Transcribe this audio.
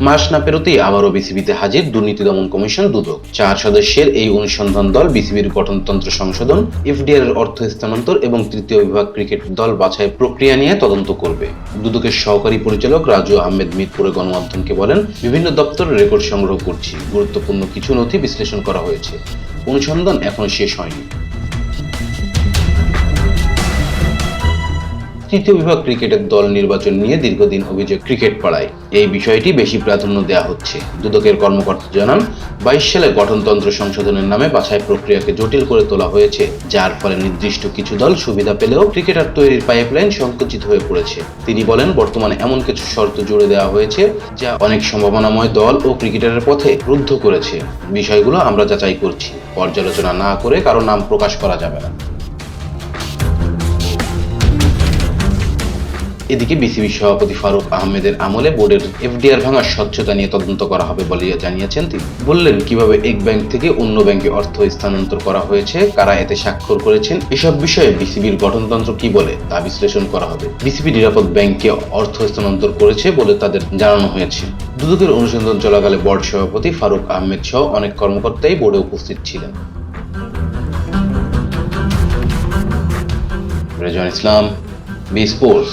মাস না পেরোতেই আবারও বিসিবিতে হাজির দুর্নীতি দমন কমিশন দুদক। চার সদস্যের এই অনুসন্ধান দল বিসিবির গঠনতন্ত্র সংশোধন, এফডিআর অর্থ স্থানান্তর এবং তৃতীয় বিভাগ ক্রিকেট দল বাছাই প্রক্রিয়া নিয়ে তদন্ত করবে। দুদকের সহকারী পরিচালক রাজু আহমেদ মিরপুরে গণমাধ্যমকে বলেন, বিভিন্ন দপ্তরের রেকর্ড সংগ্রহ করছি। গুরুত্বপূর্ণ কিছু নথি বিশ্লেষণ করা হয়েছে। অনুসন্ধান এখনও শেষ হয়নি। তৃতীয় বিভাগ ক্রিকেটের দল নির্বাচন নিয়ে দীর্ঘদিন অভিযোগ ক্রিকেট পাড়ায়। এই বিষয়টি বেশি প্রাধান্য দেওয়া হচ্ছে। দুদকের কর্মকর্তা জানান, বাইশ সালে গঠনতন্ত্র সংশোধনের নামে বাছাই প্রক্রিয়াকে জটিল করে তোলা হয়েছে, যার ফলে নির্দিষ্ট কিছু দল সুবিধা পেলেও ক্রিকেটার তৈরির পাইপলাইন সংকুচিত হয়ে পড়েছে। তিনি বলেন, বর্তমানে এমন কিছু শর্ত জুড়ে দেওয়া হয়েছে, যা অনেক সম্ভাবনাময় দল ও ক্রিকেটারের পথে রুদ্ধ করেছে। বিষয়গুলো আমরা যাচাই করছি। পর্যালোচনা না করে কারও নাম প্রকাশ করা যাবে না। এদিকে বিসিবি সভাপতি ফারুক আহমেদের আমলে বোর্ডের এফডিআর ভাঙার স্বচ্ছতা নিয়ে তদন্ত করা হবে বলে জানিয়েছেন তিনি। বললেন, কীভাবে এক ব্যাংক থেকে অন্য ব্যাংকে অর্থ স্থানান্তর করা হয়েছে, কারা এতে স্বাক্ষর করেছেন, এসব বিষয়ে বিসিবির গঠনতন্ত্র কি বলে তা বিশ্লেষণ করা হবে। বিসিবি নিরাপদ ব্যাংকে অর্থ স্থানান্তর করেছে বলে তাদের জানানো হয়েছে। দুদকের অনুসন্ধান চলাকালে বোর্ড সভাপতি ফারুক আহমেদ সহ অনেক কর্মকর্তাই বোর্ডে উপস্থিত ছিলেন। Rejon Islam, B sports.